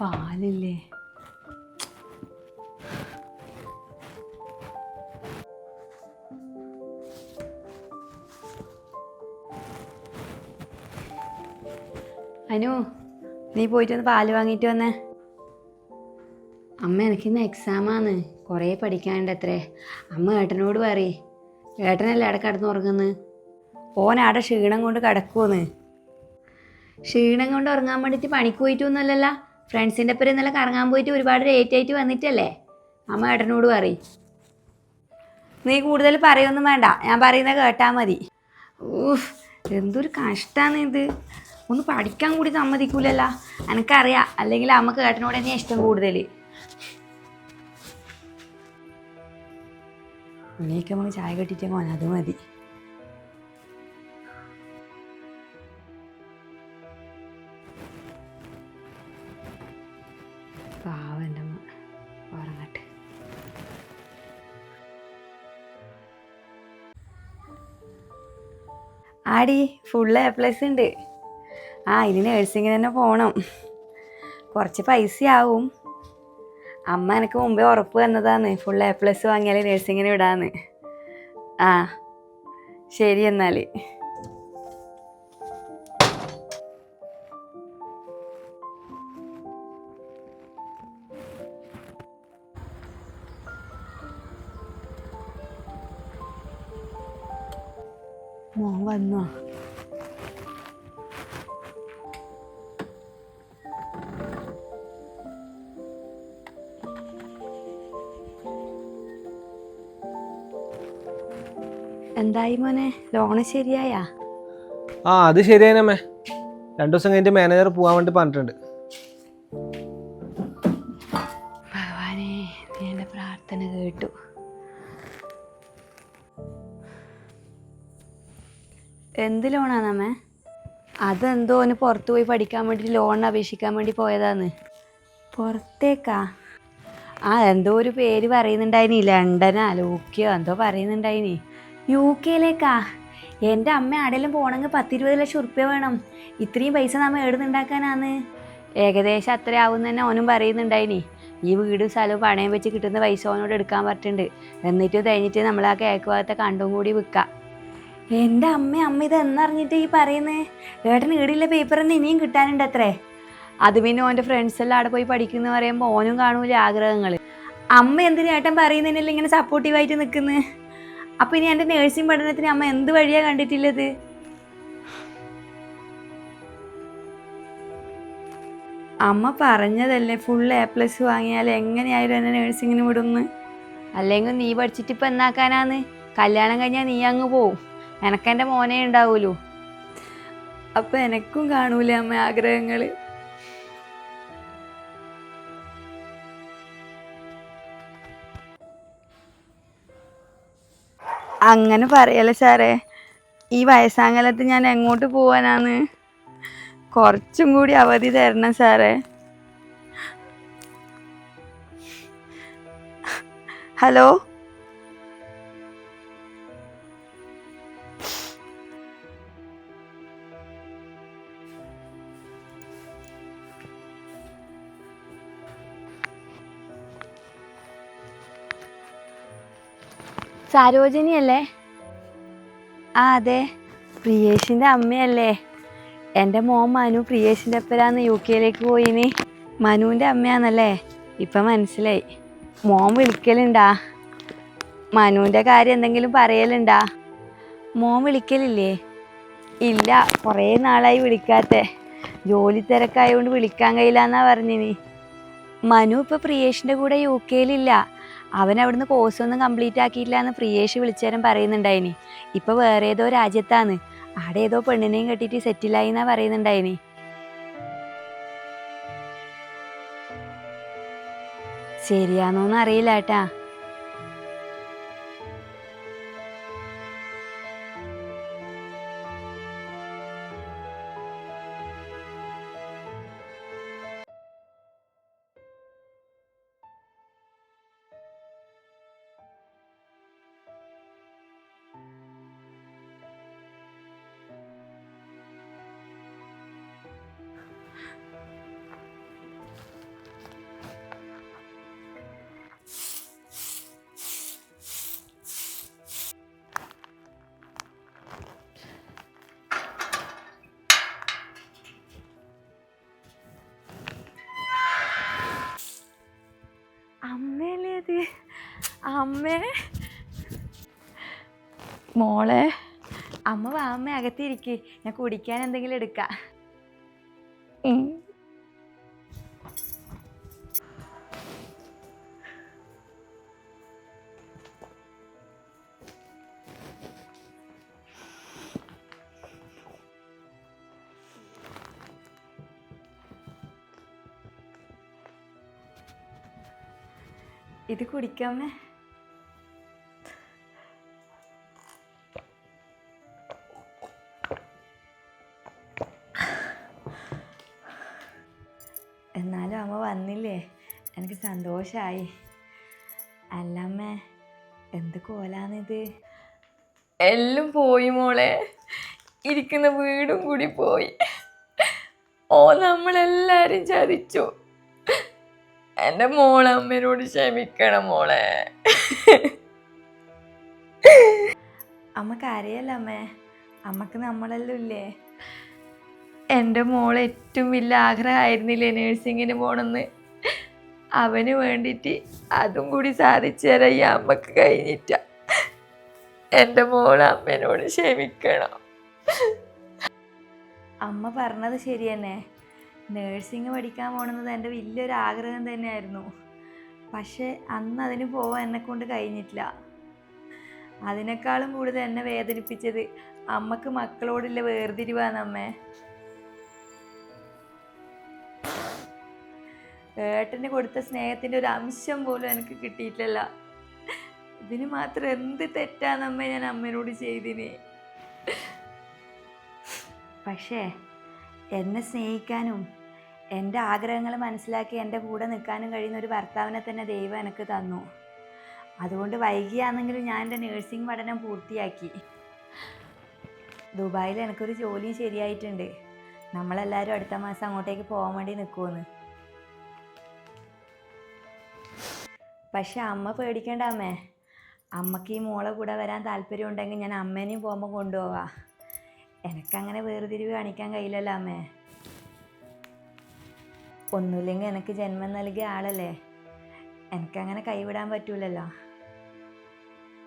പാലില്ലേ? അനു നീ പോയിട്ട് ഒന്ന് പാൽ വാങ്ങിയിട്ട് വന്നേ. അമ്മ എനിക്കിന്ന് എക്സാമാണ് കുറേ പഠിക്കാനുണ്ട് അത്രേ അമ്മ ഏട്ടനോട് പറയേ ഏട്ടനല്ലേ അവിടെ കടന്ന് ഉറങ്ങുന്നത് ഓൻ ക്ഷീണം കൊണ്ട് കിടക്കുമെന്ന് ക്ഷീണം കൊണ്ട് ഉറങ്ങാൻ വേണ്ടിയിട്ട് പണിക്ക് പോയിട്ടൊന്നുമല്ലല്ലോ. ഫ്രണ്ട്സിന്റെ ഒപ്പം ഇന്നലെ കറങ്ങാൻ പോയിട്ട് ഒരുപാട് ലേറ്റ് ആയിട്ട് വന്നിട്ടല്ലേ? അമ്മ ഏട്ടനോട് പറയും. നീ കൂടുതൽ പറയൊന്നും വേണ്ട. ഞാൻ പറയുന്നത് കേട്ടാൽ മതി. ഊഫ് എന്തൊരു കഷ്ടമാണ് ഇത്. ഒന്ന് പഠിക്കാൻ കൂടി സമ്മതിക്കൂലല്ല. എനിക്കറിയാം അല്ലെങ്കിൽ അമ്മയ്ക്ക് ഏട്ടനോട് തന്നെയാണ് ഇഷ്ടം കൂടുതൽ ഉള്ളിലേക്ക് നമ്മൾ ചായ കെട്ടിട്ടേ പോകാൻ അത് മതി. ആടി ഫുള്ള് എ പ്ലസ് ഉണ്ട്. ആ ഇനി നേഴ്സിങ്ങിന് തന്നെ പോകണം കുറച്ച് പൈസ ആവും അമ്മ എനിക്ക് മുമ്പേ ഉറപ്പ് തന്നതാണ് ഫുൾ എ പ്ലസ് വാങ്ങിയാൽ നേഴ്സിങ്ങിന് വിടാന്ന്. ആ ശരി എന്നാൽ മോൻ വന്നോ? എന്തായി മോനെ? ലോണ് ശരിയായാ? ആ അത് ശരിയാനമ്മേ രണ്ടു ദിവസം കഴിഞ്ഞിട്ട് മാനേജർ പോവാൻ വേണ്ടി പറഞ്ഞിട്ടുണ്ട്. ഭഗവാനെ നീ എന്റെ പ്രാർത്ഥന കേട്ടു. എന്ത് ലോണാണമ്മേ അതെന്തോ ഒന്ന് പുറത്ത് പോയി പഠിക്കാൻ വേണ്ടി ലോൺ അപേക്ഷിക്കാൻ വേണ്ടി പോയതാന്ന്. പുറത്തേക്കാ? ആ എന്തോ ഒരു പേര് പറയുന്നുണ്ടായിനി ലണ്ടനാ ലൂക്കിയോ എന്തോ പറയുന്നുണ്ടായിനി. യു കെയിലേക്കാ. എന്റെ അമ്മ ആടെല്ലാം പോകണമെങ്കിൽ പത്തിരുപത് ലക്ഷം ഉറുപ്പ്യ വേണം. ഇത്രയും പൈസ നമ്മൾ എവിടുന്നുണ്ടാക്കാനാന്ന്? ഏകദേശം അത്ര ആവും തന്നെ ഓനും പറയുന്നുണ്ടായിനി. ഈ വീടും സ്ഥലവും പണയം വെച്ച് കിട്ടുന്ന പൈസ ഓനോട് എടുക്കാൻ പറ്റുന്നുണ്ട് എന്നിട്ട് കഴിഞ്ഞിട്ട് നമ്മൾ ആ കേക്ക് ഭാഗത്തെ കണ്ടും കൂടി വിൽക്കാം എന്റെ അമ്മ അമ്മ ഇത് എന്നറിഞ്ഞിട്ട് ഈ പറയുന്നത് ഏട്ടന് ഈടില്ല പേപ്പർ തന്നെ ഇനിയും കിട്ടാനുണ്ട് അത്രേ അത് പിന്നെ ഓന്റെ ഫ്രണ്ട്സ് എല്ലാം അവിടെ പോയി പഠിക്കുന്നു പറയുമ്പോൾ ഓനും കാണൂല ആഗ്രഹങ്ങൾ അമ്മ എന്തിനാ ഏട്ടൻ പറയുന്നതിനെല്ലാം ഇങ്ങനെ സപ്പോർട്ടീവായിട്ട് നിൽക്കുന്നത് അപ്പം ഇനി എന്റെ നേഴ്സിംഗ് പഠനത്തിന് അമ്മ എന്ത് വഴിയാ കണ്ടിട്ടില്ലത്? അമ്മ പറഞ്ഞതല്ലേ ഫുൾ എ പ്ലസ് വാങ്ങിയാൽ എങ്ങനെയായാലും എന്നെ നേഴ്സിങ്ങിന് വിടുന്ന്? അല്ലെങ്കിൽ നീ പഠിച്ചിട്ട് ഇപ്പം എന്നാക്കാനാന്ന്? കല്യാണം കഴിഞ്ഞാൽ നീ അങ്ങ് പോവും. എനക്കെന്റെ മോനെ ഉണ്ടാവൂലോ അപ്പം എനക്കും കാണൂലേ അമ്മ ആഗ്രഹങ്ങൾ അങ്ങനെ പറയല്ലേ സാറേ. ഈ വയസ്സാങ്കലത്ത് ഞാൻ എങ്ങോട്ട് പോവാനാണ്? കുറച്ചും കൂടി അവധി തരണം സാറേ. ഹലോ? സരോജിനി അല്ലേ ആ അതെ. പ്രിയേഷിന്റെ അമ്മയല്ലേ. എന്റെ മോൻ മനു പ്രിയേഷിന്റെ അപ്പരാന്ന് യു കെയിലേക്ക് പോയിന്. മനുവിന്റെ അമ്മയാണല്ലേ? ഇപ്പം മനസ്സിലായി. മോൻ വിളിക്കലുണ്ടാ? മനുവിന്റെ കാര്യം എന്തെങ്കിലും പറയലുണ്ടാ? മോൻ വിളിക്കലില്ലേ? ഇല്ല കുറേ നാളായി വിളിക്കാത്തെ. ജോലി തിരക്കായതുകൊണ്ട് വിളിക്കാൻ കഴിയില്ല എന്നാ പറഞ്ഞിനി. മനു ഇപ്പോൾ പ്രിയേഷിന്റെ കൂടെ യു കെയിലില്ല. അവൻ അവിടുന്ന് കോഴ്സ് ഒന്നും കംപ്ലീറ്റ് ആക്കിയില്ല എന്ന് പ്രിയേഷ് വിളിച്ചേരം പറയുന്നുണ്ടായിനി. ഇപ്പൊ വേറെ ഏതോ രാജ്യത്താണ്. അവിടെ ഏതോ പെണ്ണിനെയും കെട്ടിയിട്ട് സെറ്റിലായി എന്നാ പറയുന്നുണ്ടായിനി. ശരിയാണോന്ന് അറിയില്ല ഏട്ടാ അമ്മേ. മോളെ. അമ്മ വാ അമ്മ അകത്തിരിക്ക്. ഞാൻ കുടിക്കാൻ എന്തെങ്കിലും എടുക്ക. ഇത് കുടിക്കാമേ എന്നാലും അമ്മ വന്നില്ലേ? എനിക്ക് സന്തോഷമായി അല്ലമ്മ എന്ത് കോലാന്നിത് എല്ലാം പോയി മോളെ. ഇരിക്കുന്ന വീടും കൂടി പോയി. ഓ നമ്മളെല്ലാരും ചതിച്ചു. എന്റെ മോളെ അമ്മേനോട് ക്ഷമിക്കണം മോളെ. അമ്മ കരയല്ല അമ്മേ? അമ്മയ്ക്ക് നമ്മളെല്ലാം ഇല്ലേ? എന്റെ മോൾ ഏറ്റവും വലിയ ആഗ്രഹമായിരുന്നില്ലേ നേഴ്സിങ്ങിന് പോണെന്ന്. അവന് വേണ്ടിയിട്ട് അതും കൂടി സാധിച്ചു തരാൻ ഈ അമ്മയ്ക്ക് കഴിഞ്ഞിട്ട. എന്റെ മോൾ അമ്മേനോട് ക്ഷമിക്കണം. അമ്മ പറഞ്ഞത് ശരി തന്നെ നേഴ്സിംഗ് പഠിക്കാൻ പോകണമെന്നത് എന്റെ വലിയൊരു ആഗ്രഹം തന്നെയായിരുന്നു. പക്ഷേ അന്ന് അതിന് പോവാൻ എന്നെ കൊണ്ട് കഴിഞ്ഞിട്ടില്ല. അതിനേക്കാളും കൂടുതൽ എന്നെ വേദനിപ്പിച്ചത് അമ്മയ്ക്ക് മക്കളോടുള്ള വേർതിരിവാണ് അമ്മേ. ഏട്ടന് കൊടുത്ത സ്നേഹത്തിന്റെ ഒരു അംശം പോലും എനിക്ക് കിട്ടിയിട്ടില്ല. ഇതിന് മാത്രം എന്ത് തെറ്റാന്നമ്മ ഞാൻ അമ്മേനോട് ചെയ്തിന്. പക്ഷേ എന്നെ സ്നേഹിക്കാനും എന്റെ ആഗ്രഹങ്ങൾ മനസ്സിലാക്കി എന്റെ കൂടെ നിൽക്കാനും കഴിയുന്ന ഒരു ഭർത്താവിനെ തന്നെ ദൈവം എനിക്ക് തന്നു. അതുകൊണ്ട് വൈകിയാണെങ്കിലും ഞാൻ എന്റെ നേഴ്സിംഗ് പഠനം പൂർത്തിയാക്കി. ദുബായിൽ എനിക്കൊരു ജോലിയും ശരിയായിട്ടുണ്ട്. നമ്മളെല്ലാവരും അടുത്ത മാസം അങ്ങോട്ടേക്ക് പോകാൻ വേണ്ടി നിൽക്കുമെന്ന് പക്ഷെ അമ്മ പേടിക്കേണ്ട അമ്മേ. അമ്മയ്ക്ക് ഈ മോളെ കൂടെ വരാൻ താല്പര്യം ഉണ്ടെങ്കിൽ ഞാൻ അമ്മേനെയും പോകുമ്പോൾ കൊണ്ടുപോവാ. എനിക്കങ്ങനെ വേർതിരിവ് കാണിക്കാൻ കഴിയില്ലല്ലോ അമ്മേ. ഒന്നുമില്ലെങ്കിൽ എനിക്ക് ജന്മം നൽകിയ ആളല്ലേ? എനിക്കങ്ങനെ കൈവിടാൻ പറ്റൂലല്ലോ.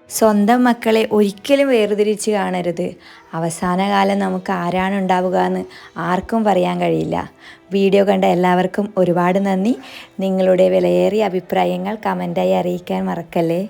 സ്വന്തം മക്കളെ ഒരിക്കലും വേർതിരിച്ച് കാണരുത്. അവസാന കാലം നമുക്ക് ആരാണ് ഉണ്ടാവുക എന്ന് ആർക്കും പറയാൻ കഴിയില്ല. വീഡിയോ കണ്ട എല്ലാവർക്കും ഒരുപാട് നന്ദി. നിങ്ങളുടെ വിലയേറിയ അഭിപ്രായങ്ങൾ കമന്റായി അറിയിക്കാൻ മറക്കല്ലേ?